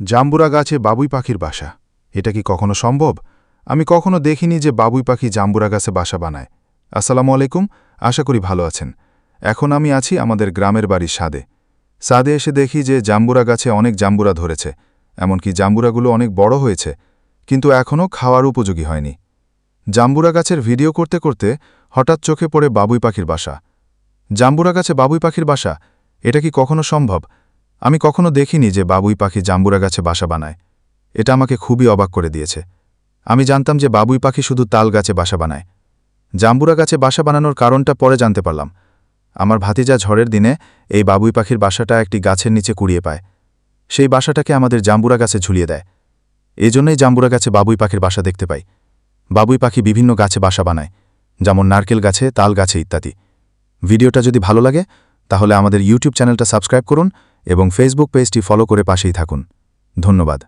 জাম্বুরা গাছে বাবুই পাখির বাসা। এটা কি কখনো সম্ভব? আমি কখনো দেখিনি যে বাবুই পাখি জাম্বুরা গাছে বাসা বানায়। আসসালামু আলাইকুম, আশা করি ভালো আছেন। এখন আমি আছি আমাদের গ্রামের বাড়ির সাদে। সাদে এসে দেখি যে জাম্বুরা গাছে অনেক জাম্বুরা ধরেছে, এমনকি জাম্বুরাগুলো অনেক বড় হয়েছে, কিন্তু এখনও খাওয়ার উপযোগী হয়নি। জাম্বুরা গাছের ভিডিও করতে করতে হঠাৎ চোখে পড়ে বাবুই পাখির বাসা। জাম্বুরা গাছে বাবুই পাখির বাসা? এটা কি কখনো সম্ভব? আমি কখনো দেখিনি যে বাবুই পাখি জাম্বুরা গাছে বাসা বানায়। এটা আমাকে খুবই অবাক করে দিয়েছে। আমি জানতাম যে বাবুই পাখি শুধু তাল গাছে বাসা বানায়। জাম্বুরা গাছে বাসা বানানোর কারণটা পরে জানতে পারলাম। আমার ভাতিজা ঝড়ের দিনে এই বাবুই পাখির বাসাটা একটি গাছের নিচে কুড়িয়ে পায়। সেই বাসাটাকে আমাদের জাম্বুরা গাছে ঝুলিয়ে দেয়। এজন্যই জাম্বুরা গাছে বাবুই পাখির বাসা দেখতে পাই। বাবুই পাখি বিভিন্ন গাছে বাসা বানায়, যেমন নারকেল গাছে, তাল গাছে ইত্যাদি। ভিডিওটা যদি ভালো লাগে, তাহলে আমাদের ইউটিউব চ্যানেলটা সাবস্ক্রাইব করুন এবং ফেসবুক পেজটি ফলো করে পাশেই থাকুন। ধন্যবাদ।